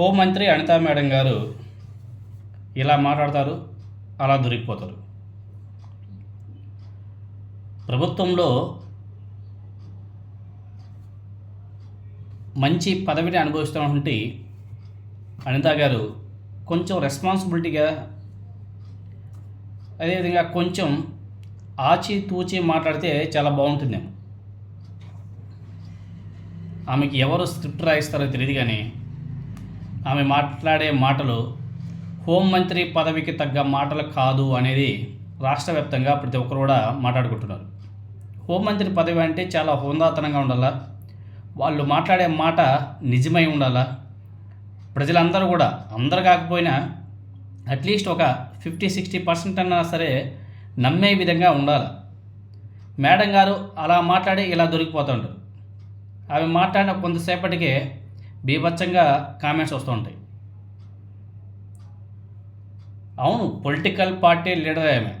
హోంమంత్రి అనితా మేడం గారు ఇలా మాట్లాడతారు అలా దొరికిపోతారు. ప్రభుత్వంలో మంచి పదవిని అనుభవిస్తున్నటువంటి అనితా గారు కొంచెం రెస్పాన్సిబిలిటీగా అదేవిధంగా కొంచెం ఆచి తూచి మాట్లాడితే చాలా బాగుంటుందేమో. ఆమెకి ఎవరు స్క్రిప్ట్ రాయిస్తారో తెలియదు కానీ ఆమె మాట్లాడే మాటలు హోంమంత్రి పదవికి తగ్గ మాటలు కాదు అనేది రాష్ట్ర వ్యాప్తంగా ప్రతి ఒక్కరు కూడా మాట్లాడుకుంటున్నారు. హోంమంత్రి పదవి అంటే చాలా హోందాతనంగా ఉండాలా? వాళ్ళు మాట్లాడే మాట నిజమై ఉండాలా? ప్రజలందరూ కూడా అందరు కాకపోయినా అట్లీస్ట్ ఒక ఫిఫ్టీ సిక్స్టీ పర్సెంట్ అన్నా సరే నమ్మే విధంగా ఉండాలి? మేడం గారు అలా మాట్లాడి ఇలా దొరికిపోతుంటారు. అవి మాట్లాడిన కొంతసేపటికే బీభత్సంగా కామెంట్స్ వస్తూ ఉంటాయి. అవును పొలిటికల్ పార్టీ లీడర్ ఆమె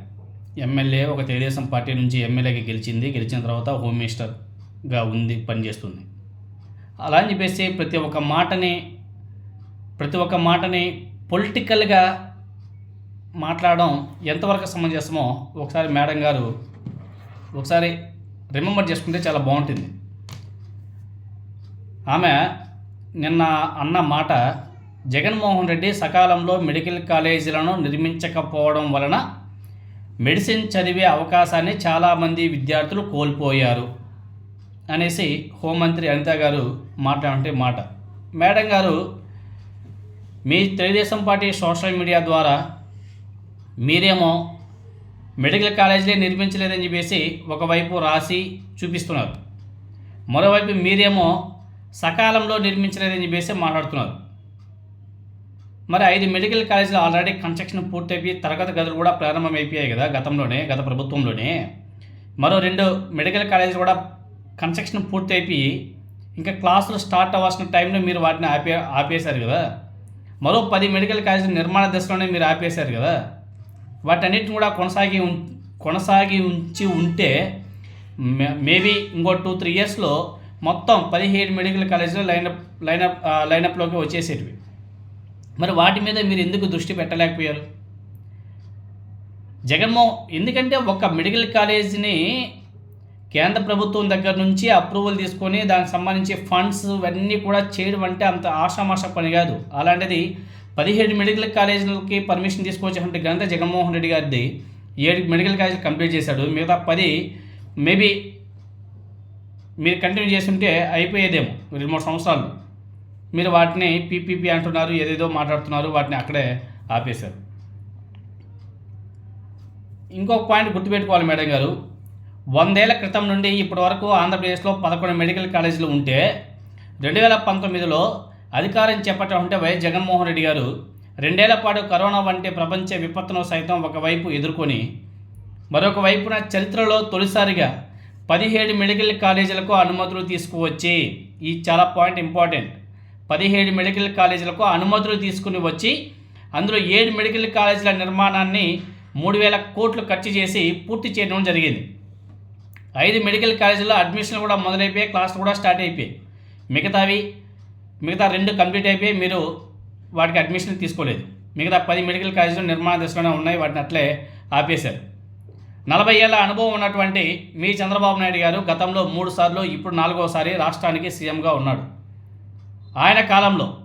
ఎమ్మెల్యే ఒక తెలుగుదేశం పార్టీ నుంచి ఎమ్మెల్యేకి గెలిచింది గెలిచిన తర్వాత హోమ్ మినిస్టర్గా ఉంది పనిచేస్తుంది. అలా అని చెప్పేసి ప్రతి ఒక్క మాటని ప్రతి ఒక్క మాటని పొలిటికల్గా మాట్లాడడం ఎంతవరకు సమంజసమో ఒకసారి మేడం గారు ఒకసారి రిమెంబర్ చేసుకుంటే చాలా బాగుంటుంది. ఆమె నిన్న అన్న మాట జగన్మోహన్ రెడ్డి సకాలంలో మెడికల్ కాలేజీలను నిర్మించకపోవడం వలన మెడిసిన్ చదివే అవకాశాన్ని చాలామంది విద్యార్థులు కోల్పోయారు అనేసి హోంమంత్రి అనిత గారు మాట్లాడే మాట. మేడం గారు మీ తెలుగుదేశం పార్టీ సోషల్ మీడియా ద్వారా మీరేమో మెడికల్ కాలేజీలే నిర్మించలేదని చెప్పేసి ఒకవైపు రాసి చూపిస్తున్నారు. మరోవైపు మీరేమో సకాలంలో నిర్మించలేదని చెప్పేసి మాట్లాడుతున్నారు. మరి ఐదు మెడికల్ కాలేజీలు ఆల్రెడీ కన్స్ట్రక్షన్ పూర్తయిపోయి తరగతి గదులు కూడా ప్రారంభమైపోయాయి కదా గతంలోనే గత ప్రభుత్వంలోనే. మరో రెండు మెడికల్ కాలేజీలు కూడా కన్స్ట్రక్షన్ పూర్తి అయిపోయి ఇంకా క్లాసులు స్టార్ట్ అవ్వాల్సిన టైంలో మీరు వాటిని ఆపే ఆపేశారు కదా. మరో పది మెడికల్ కాలేజీల నిర్మాణ దశలోనే మీరు ఆపేశారు కదా. వాటన్నిటిని కూడా కొనసాగి ఉం- కొనసాగి ఉంచి ఉంటే మేబీ ఇంకో టూ త్రీ ఇయర్స్లో మొత్తం పదిహేడు మెడికల్ కాలేజీలు లైనప్ లైనప్ లైనప్లోకి వచ్చేసేటివి. మరి వాటి మీద మీరు ఎందుకు దృష్టి పెట్టలేకపోయారు? జగన్మో ఎందుకంటే ఒక మెడికల్ కాలేజీని కేంద్ర ప్రభుత్వం దగ్గర నుంచి అప్రూవల్ తీసుకొని దానికి సంబంధించి ఫండ్స్ ఇవన్నీ కూడా చేయడం అంటే అంత ఆషామాష పని కాదు. అలాంటిది పదిహేడు మెడికల్ కాలేజీలకి పర్మిషన్ తీసుకొచ్చేటువంటి ఘనత జగన్మోహన్ రెడ్డి గారిది ఏడు మెడికల్ కాలేజీలు కంప్లీట్ చేశాడు. మిగతా పది మేబీ మీరు కంటిన్యూ చేస్తుంటే అయిపోయేదేమో రెండు మూడు సంవత్సరాలు. మీరు వాటిని పీపీపీ అంటున్నారు ఏదేదో మాట్లాడుతున్నారు వాటిని అక్కడే ఆపేశారు. ఇంకొక పాయింట్ గుర్తుపెట్టుకోవాలి మేడం గారు. వందేళ్ళ క్రితం నుండి ఇప్పటి వరకు ఆంధ్రప్రదేశ్లో పదకొండు మెడికల్ కాలేజీలు ఉంటే రెండు వేల పంతొమ్మిదిలో అధికారం చేపట్టాలంటే వైఎస్ జగన్మోహన్ రెడ్డి గారు రెండేళ్ళ పాటు కరోనా వంటి ప్రపంచ విపత్తును సైతం ఒకవైపు ఎదుర్కొని మరొక వైపున చరిత్రలో తొలిసారిగా పదిహేడు మెడికల్ కాలేజీలకు అనుమతులు తీసుకువచ్చి ఈ చాలా పాయింట్ ఇంపార్టెంట్. పదిహేడు మెడికల్ కాలేజీలకు అనుమతులు తీసుకుని వచ్చి అందులో ఏడు మెడికల్ కాలేజీల నిర్మాణాన్ని మూడు వేల కోట్లు ఖర్చు చేసి పూర్తి చేయడం జరిగింది. ఐదు మెడికల్ కాలేజీల్లో అడ్మిషన్లు కూడా మొదలైపోయాయి క్లాసులు కూడా స్టార్ట్ అయిపోయాయి మిగతావి మిగతా రెండు కంప్లీట్ అయిపోయి మీరు వాటికి అడ్మిషన్ తీసుకోలేదు. మిగతా పది మెడికల్ కాలేజీలు నిర్మాణ దశలోనే ఉన్నాయి వాటిని అట్లే ఆపేశారు. నలభై ఏళ్ళ అనుభవం ఉన్నటువంటి మీ చంద్రబాబు నాయుడు గారు గతంలో మూడు సార్లు ఇప్పుడు నాలుగోసారి రాష్ట్రానికి సీఎంగా ఉన్నాడు. ఆయన కాలంలో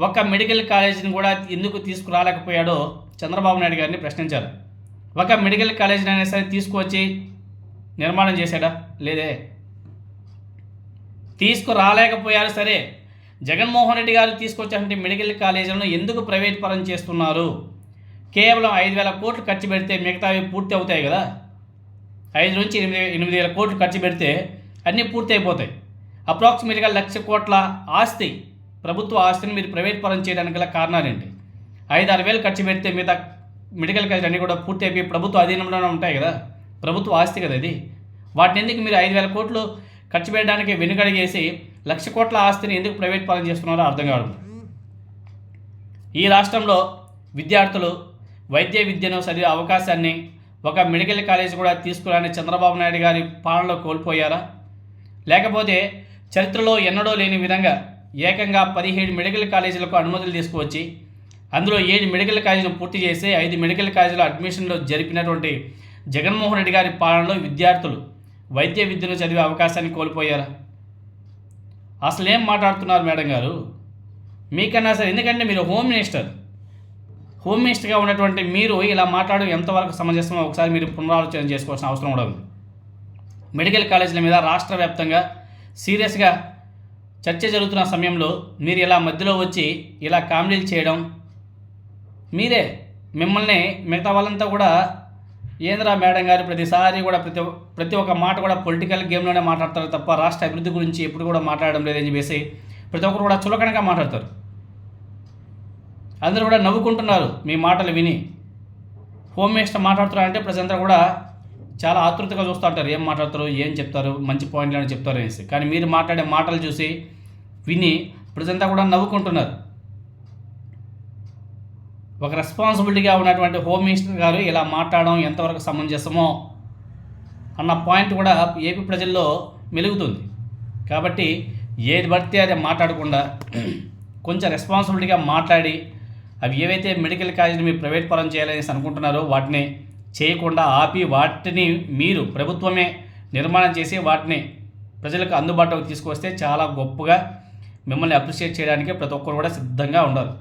ఒక్క మెడికల్ కాలేజీని కూడా ఎందుకు తీసుకురాలేకపోయాడో చంద్రబాబు నాయుడు గారిని ప్రశ్నించారు. ఒక మెడికల్ కాలేజీని అయినా సరే తీసుకువచ్చి నిర్మాణం చేశాడా? లేదే. తీసుకురాలేకపోయారు సరే. జగన్మోహన్ రెడ్డి గారు తీసుకొచ్చినటువంటి మెడికల్ కాలేజీలను ఎందుకు ప్రైవేట్ పరం చేస్తున్నారు? కేవలం ఐదు వేల కోట్లు ఖర్చు పెడితే మిగతావి పూర్తి అవుతాయి కదా. ఐదు నుంచి ఎనిమిది ఎనిమిది వేల కోట్లు ఖర్చు పెడితే అన్నీ పూర్తయిపోతాయి. అప్రాక్సిమేట్గా లక్ష కోట్ల ఆస్తి ప్రభుత్వ ఆస్తిని మీరు ప్రైవేట్ పరం చేయడానికి గల కారణాలేంటి? ఐదు ఆరు వేలు ఖర్చు పెడితే మిగతా మెడికల్ కాలేజ్ అన్నీ కూడా పూర్తి అయిపోయి ప్రభుత్వ అధీనంలోనే ఉంటాయి కదా? ప్రభుత్వ ఆస్తి కదా ఇది. వాటిని ఎందుకు మీరు ఐదు వేల కోట్లు ఖర్చు పెట్టడానికి వెనుకడిగేసి లక్ష కోట్ల ఆస్తిని ఎందుకు ప్రైవేట్ పాలన చేస్తున్నారో అర్థం కాదు ఈ రాష్ట్రంలో విద్యార్థులు వైద్య విద్యను చదివే అవకాశాన్ని ఒక మెడికల్ కాలేజ్ కూడా తీసుకురాని చంద్రబాబు నాయుడు గారి పాలనలో కోల్పోయారా? లేకపోతే చరిత్రలో ఎన్నడూ లేని విధంగా ఏకంగా పదిహేడు మెడికల్ కాలేజీలకు అనుమతులు తీసుకువచ్చి అందులో ఏడు మెడికల్ కాలేజీలు పూర్తి చేసి ఐదు మెడికల్ కాలేజీలో అడ్మిషన్లు జరిపినటువంటి జగన్మోహన్ రెడ్డి గారి పాలనలో విద్యార్థులు వైద్య విద్యను చదివే అవకాశాన్ని కోల్పోయారా? అసలు ఏం మాట్లాడుతున్నారు మేడం గారు? మీకన్నా సరే ఎందుకంటే మీరు హోమ్ మినిస్టర్. హోమ్ మినిస్టర్గా ఉన్నటువంటి మీరు ఇలా మాట్లాడడం ఎంతవరకు సమంజసమో ఒకసారి మీరు పునరాలోచన చేసుకోవాల్సిన అవసరం కూడా ఉంది. మెడికల్ కాలేజీల మీద రాష్ట్ర వ్యాప్తంగా సీరియస్గా చర్చ జరుగుతున్న సమయంలో మీరు ఇలా మధ్యలో వచ్చి ఇలా కామెడీలు చేయడం మీరే మిమ్మల్ని మిగతా వాళ్ళంతా కూడా ఏంద్రా మేడం గారు ప్రతిసారి కూడా ప్రతి ప్రతి ఒక్క మాట కూడా పొలిటికల్ గేమ్లోనే మాట్లాడతారు తప్ప రాష్ట్ర అభివృద్ధి గురించి ఎప్పుడు కూడా మాట్లాడడం లేదని చెప్పేసి ప్రతి ఒక్కరు కూడా చులకనగా మాట్లాడతారు. అందరూ కూడా నవ్వుకుంటున్నారు మీ మాటలు విని. హోమ్ మినిస్టర్ మాట్లాడుతున్నారంటే ప్రజలంతా కూడా చాలా ఆతృతగా చూస్తుంటారు ఏం మాట్లాడతారు? ఏం చెప్తారు? మంచి పాయింట్లు అని చెప్తారు అనేసి. కానీ మీరు మాట్లాడే మాటలు చూసి విని ప్రజంతా కూడా నవ్వుకుంటున్నారు. ఒక రెస్పాన్సిబిలిటీగా ఉన్నటువంటి హోమ్ మినిస్టర్ గారు ఇలా మాట్లాడడం ఎంతవరకు సమంజసమో అన్న పాయింట్ కూడా ఏపీ ప్రజల్లో మెలుగుతుంది. కాబట్టి ఏది పడితే అది మాట్లాడకుండా కొంచెం రెస్పాన్సిబిలిటీగా మాట్లాడి అవి ఏవైతే మెడికల్ కాలేజీని మీరు ప్రైవేట్ పరం చేయాలనేసి అనుకుంటున్నారో వాటిని చేయకుండా ఆపి వాటిని మీరు ప్రభుత్వమే నిర్మాణం చేసి వాటిని ప్రజలకు అందుబాటులోకి తీసుకొస్తే చాలా గొప్పగా మిమ్మల్ని అప్రిషియేట్ చేయడానికి ప్రతి ఒక్కరు కూడా సిద్ధంగా ఉండాలి.